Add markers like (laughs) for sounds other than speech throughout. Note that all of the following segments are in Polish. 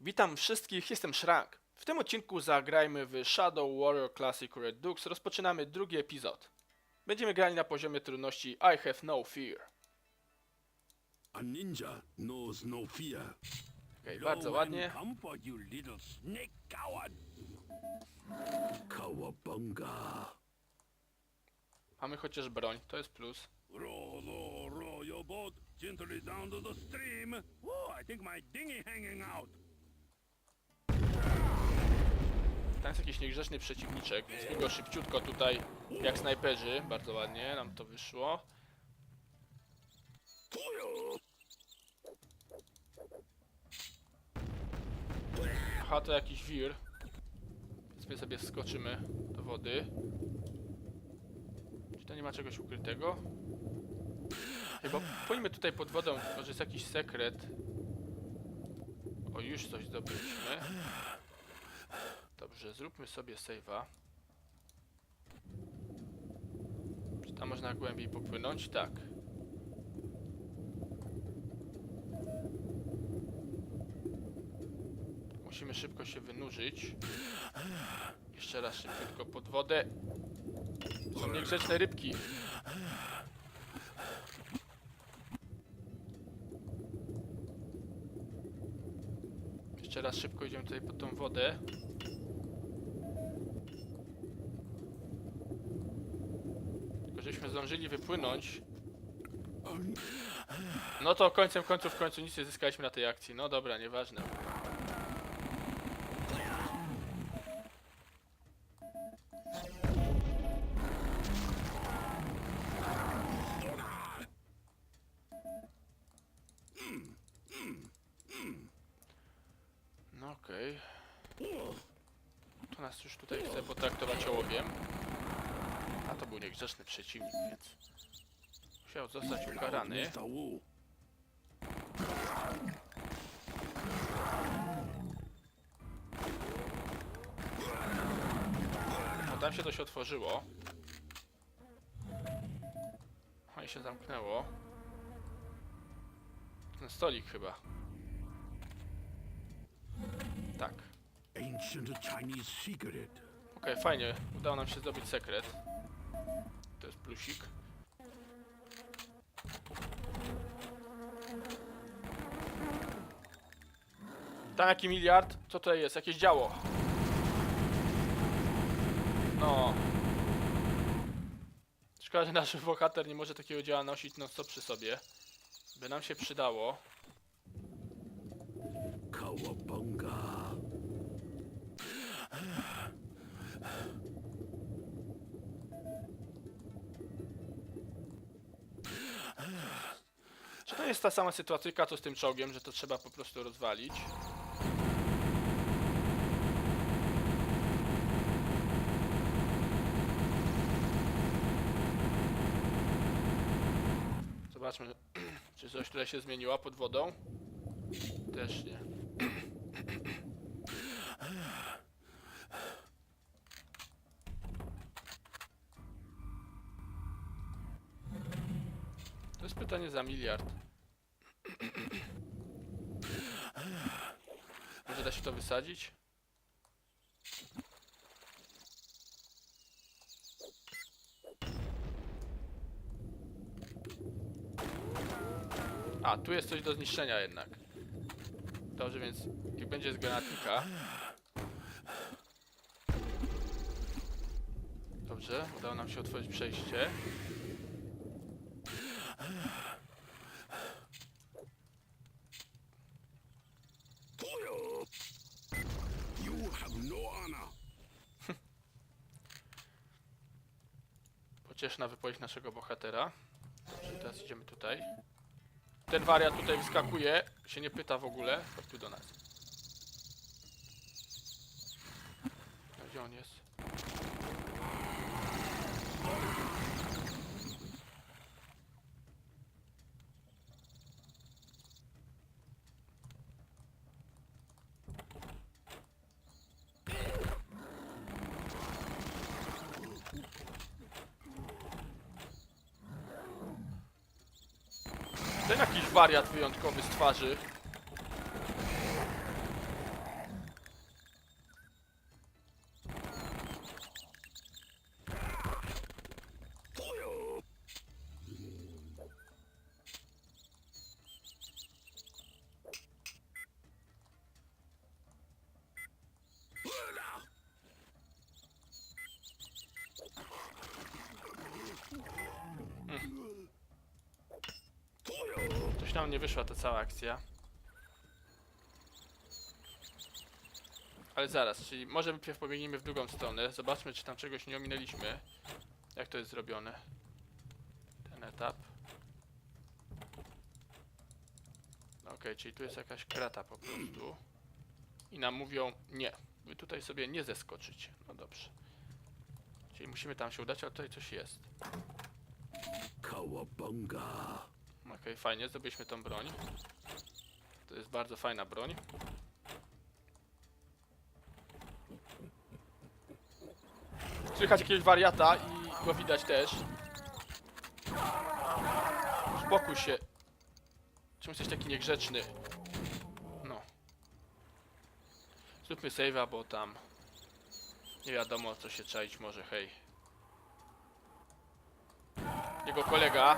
Witam wszystkich, jestem Shrank. W tym odcinku zagrajmy w Shadow Warrior Classic Red Dukes. Rozpoczynamy drugi epizod. Będziemy grali na poziomie trudności I have no fear. A ninja knows no fear. Okej, bardzo ładnie. Comfort, you little snake coward. Kawabunga. Mamy chociaż broń, to jest plus. Row, row, row your boat gently down to the stream. Oh, I think my dinghy hanging out. Tam jest jakiś niegrzeczny przeciwniczek, więc go szybciutko tutaj, jak snajperzy, bardzo ładnie nam to wyszło. Aha, to jakiś wir. Więc my sobie skoczymy do wody. Czy to nie ma czegoś ukrytego? Chyba płyńmy tutaj pod wodą, może jest jakiś sekret. O, już coś zdobyliśmy. Dobrze, zróbmy sobie save'a. Czy tam można głębiej popłynąć? Tak. Musimy szybko się wynurzyć. Jeszcze raz szybciutko pod wodę. Są niegrzeczne rybki. Jeszcze raz szybko idziemy tutaj pod tą wodę. Tylko żeśmy zdążyli wypłynąć. No to końcem końców w końcu nic nie zyskaliśmy na tej akcji. No dobra, nieważne. No okej. To nas już tutaj chce potraktować ołowiem. A to był niegrzeczny przeciwnik, więc musiał zostać ukarany. No tam się to się otworzyło. O i się zamknęło. Ten stolik chyba. Tak. Ancient Chinese secret. Okej, fajnie. Udało nam się zdobyć sekret. To jest plusik. Tam jaki miliard? Co to jest? Jakieś działo. No. Szkoda, że nasz bohater nie może takiego dzieła nosić non stop przy sobie. By nam się przydało. Jest ta sama sytuacyjka co z tym czołgiem, że to trzeba po prostu rozwalić? Zobaczmy, (clears throat) czy coś tutaj się zmieniła pod wodą. Też nie. To jest pytanie za miliard. Może da się to wysadzić? A, tu jest coś do zniszczenia jednak. Dobrze, więc niech będzie z granatnika. Dobrze, udało nam się otworzyć przejście. Toyo. You have no honor. Pocieszna wypowiedź naszego bohatera. Dobrze, teraz idziemy tutaj. Ten wariat tutaj wyskakuje, się nie pyta w ogóle. Chodź tu do nas. Gdzie on jest? Ten jakiś wariat wyjątkowy z twarzy. Nam nie wyszła ta cała akcja. Ale zaraz, czyli może najpierw pobiegnijmy w drugą stronę. Zobaczmy, czy tam czegoś nie ominęliśmy. Jak to jest zrobione? Ten etap. Okej, czyli tu jest jakaś krata po prostu. I nam mówią, nie, wy tutaj sobie nie zeskoczycie. No dobrze. Czyli musimy tam się udać, ale tutaj coś jest. Cowabunga. Okej, fajnie, zdobyliśmy tą broń. To jest bardzo fajna broń. Słychać jakiegoś wariata i go widać też. Spokój się. Czemu jesteś taki niegrzeczny? No. Zróbmy save'a, bo tam nie wiadomo co się czaić może, hej. Jego kolega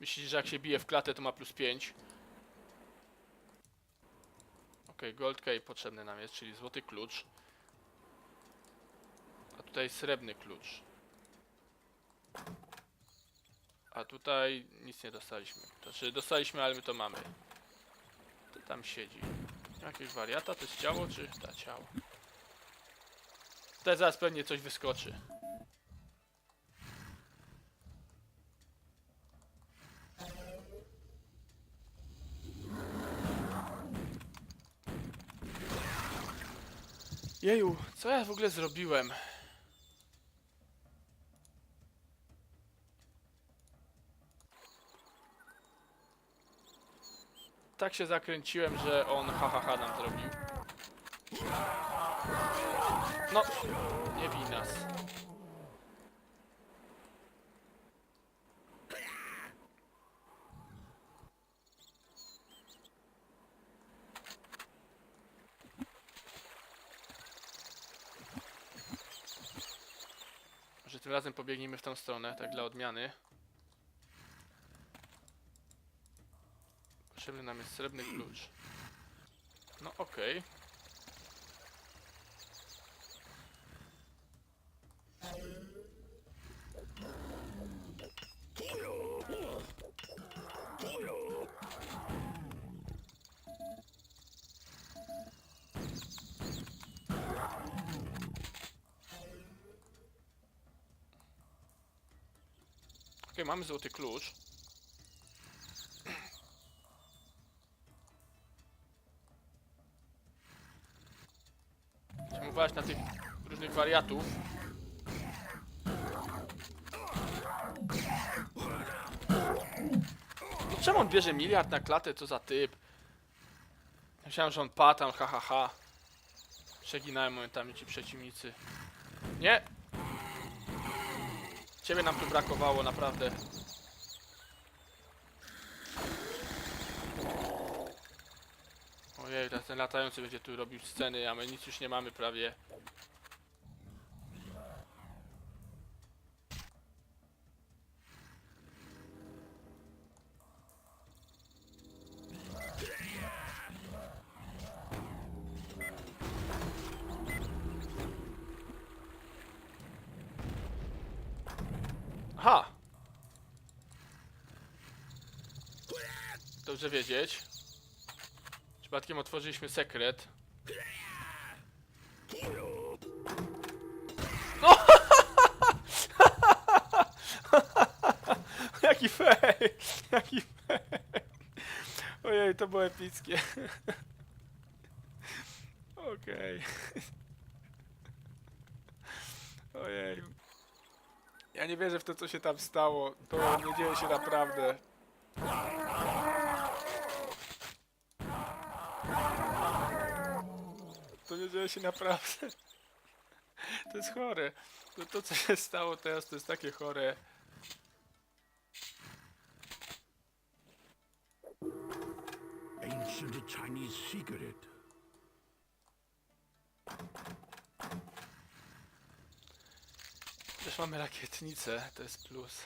Myślisz, że jak się bije w klatę, to ma plus 5. Ok, gold key potrzebny nam jest, czyli złoty klucz. A tutaj srebrny klucz. A tutaj nic nie dostaliśmy. Znaczy dostaliśmy, ale my to mamy. To tam siedzi. Jakieś wariata? To jest ciało, czy ta ciało? Tutaj zaraz pewnie coś wyskoczy. Jeju, co ja w ogóle zrobiłem? Tak się zakręciłem, że on hahaha nam zrobił. No, nie bij nas. Może tym razem pobiegnijmy w tą stronę, tak dla odmiany. Potrzebny nam jest srebrny klucz. No okej. Okej, mamy złoty klucz. Musimy uważać na tych różnych wariatów. No czemu on bierze miliard na klatę? Co za typ? Myślałem, że on patam, ha ha ha. Przeginałem momentami ci przeciwnicy. Nie! Ciebie nam tu brakowało, naprawdę. Ojej, ten latający będzie tu robił sceny, a my nic już nie mamy prawie. Aha! Dobrze wiedzieć. Przypadkiem otworzyliśmy sekret. No! (laughs) Jaki fej! Jaki fej! Ojej, to było epickie. (laughs) Okej. (laughs) Ojej. Ja nie wierzę w to, co się tam stało. To nie dzieje się naprawdę. To nie dzieje się naprawdę. To jest chore. To, to co się stało teraz, to jest takie chore. Ancient Chinese secret. Też mamy rakietnicę, to jest plus.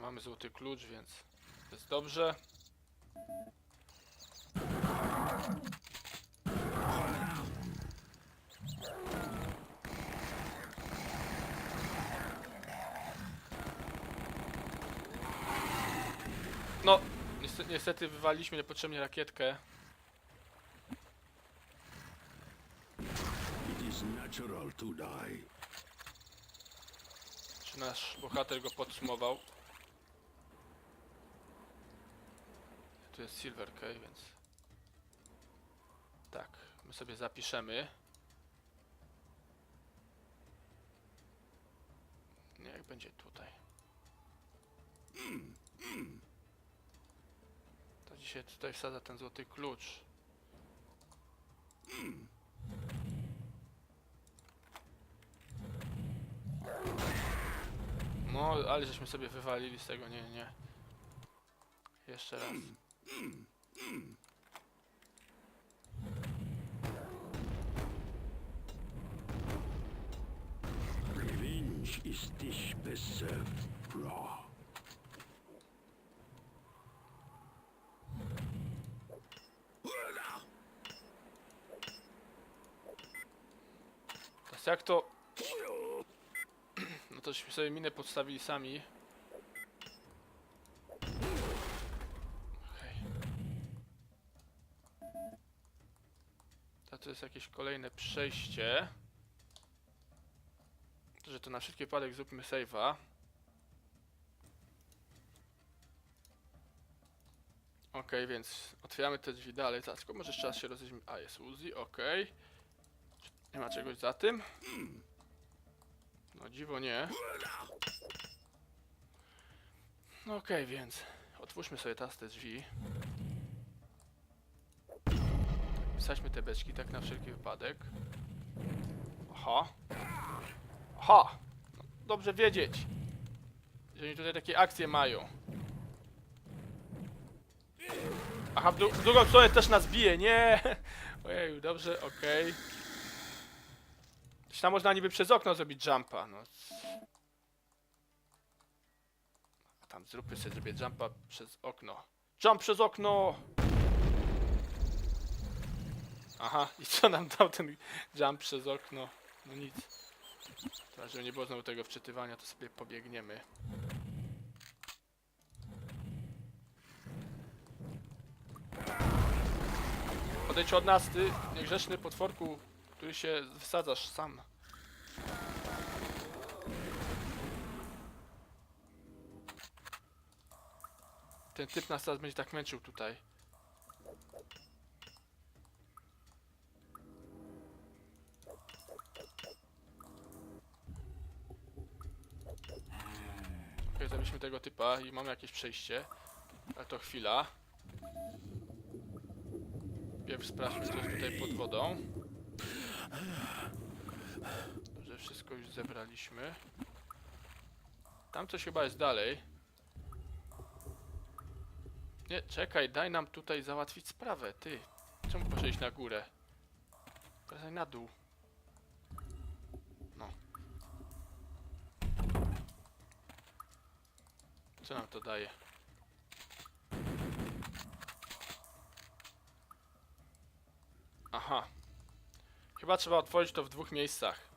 Mamy złoty klucz, więc jest dobrze. No, niestety, niestety wywaliśmy niepotrzebnie rakietkę. It is natural to die. Czy nasz bohater go podsumował? Tu jest Silver Key, więc... Tak, my sobie zapiszemy. Niech będzie tutaj. To dzisiaj tutaj wsadza ten złoty klucz. No, ale żeśmy sobie wywalili z tego, nie, nie. Jeszcze raz. Revenge is raw. Teraz jak to... No tośmy sobie minę podstawili sami. Okej. To tu jest jakieś kolejne przejście. Że to na wszelki wypadek zróbmy save'a. Okej, więc otwieramy te drzwi dalej. Zaraz, może jeszcze raz się rozejrzymy. A, jest Uzi, okej. Nie ma czegoś za tym? No dziwo nie. No okej, więc otwórzmy sobie teraz te drzwi. Wsadźmy te beczki tak na wszelki wypadek. Aha. Aha! No, dobrze wiedzieć, że oni tutaj takie akcje mają. Aha, w, dru w drugą stronę też nas bije, nie! (laughs) Ojej, dobrze, okej. Gdzieś Tam można niby przez okno zrobić jumpa, no. A tam zróbmy sobie zrobię jumpa przez okno. Jump przez okno! Aha, i co nam dał ten jump przez okno? No nic. Teraz, żeby nie było znowu tego wczytywania, to sobie pobiegniemy. Odejdź od nas, ty niegrzeczny potworku, który się wysadzasz sam. Ten typ nas teraz będzie tak męczył tutaj. Okej, zabiliśmy tego typa i mamy jakieś przejście. Ale to chwila. Pierw sprawdźmy, co jest tutaj pod wodą. Wszystko już zebraliśmy. Tam coś chyba jest dalej. Nie, czekaj, daj nam tutaj załatwić sprawę, ty. Czemu poszedłeś na górę? Teraz na dół. No. Co nam to daje? Aha. Chyba trzeba otworzyć to w dwóch miejscach.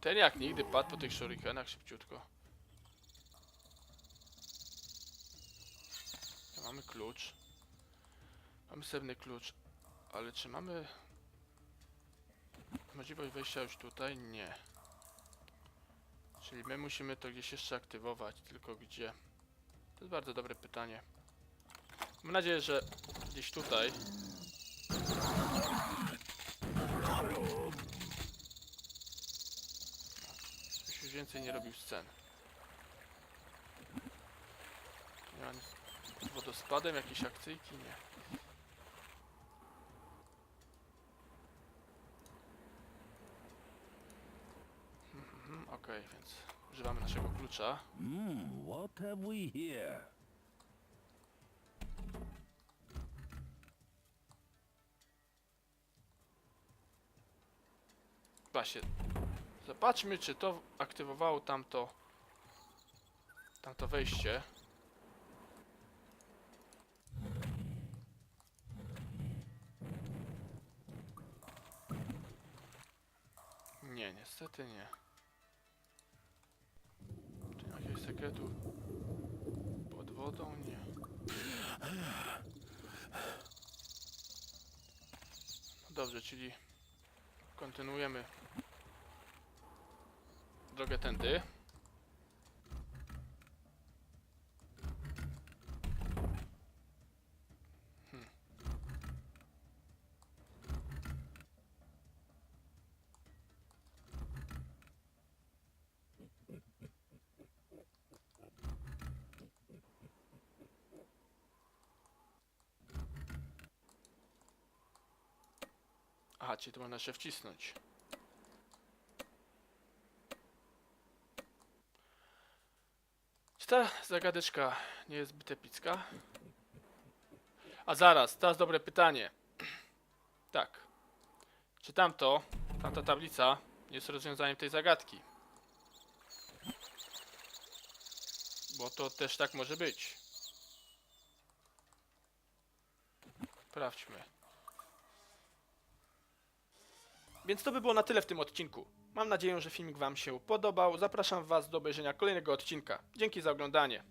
Ten jak nigdy padł po tych shurikenach szybciutko. Mamy klucz. Mamy srebrny klucz. Ale czy mamy możliwość wejścia już tutaj? Nie. Czyli my musimy to gdzieś jeszcze aktywować, tylko gdzie? To jest bardzo dobre pytanie. Mam nadzieję, że gdzieś tutaj. Żebyś już więcej nie robił scen. Nie ma nic z wodospadem, jakieś akcyjki? Nie. Mhm, Okej, więc używamy naszego klucza. Hmm, what have we here? Właśnie. Zobaczmy, czy to aktywowało tamto... Tamto wejście. Nie, niestety nie. Czy jakiegoś sekretu? Pod wodą? Nie. No dobrze, czyli kontynuujemy drogę tędy. Hmm. Aha, czyli tu można jeszcze wcisnąć. Czy ta zagadeczka nie jest zbyt epicka? A zaraz, teraz dobre pytanie. Tak. Czy tamto, tamta tablica jest rozwiązaniem tej zagadki? Bo to też tak może być. Sprawdźmy. Więc to by było na tyle w tym odcinku. Mam nadzieję, że filmik Wam się podobał. Zapraszam Was do obejrzenia kolejnego odcinka. Dzięki za oglądanie.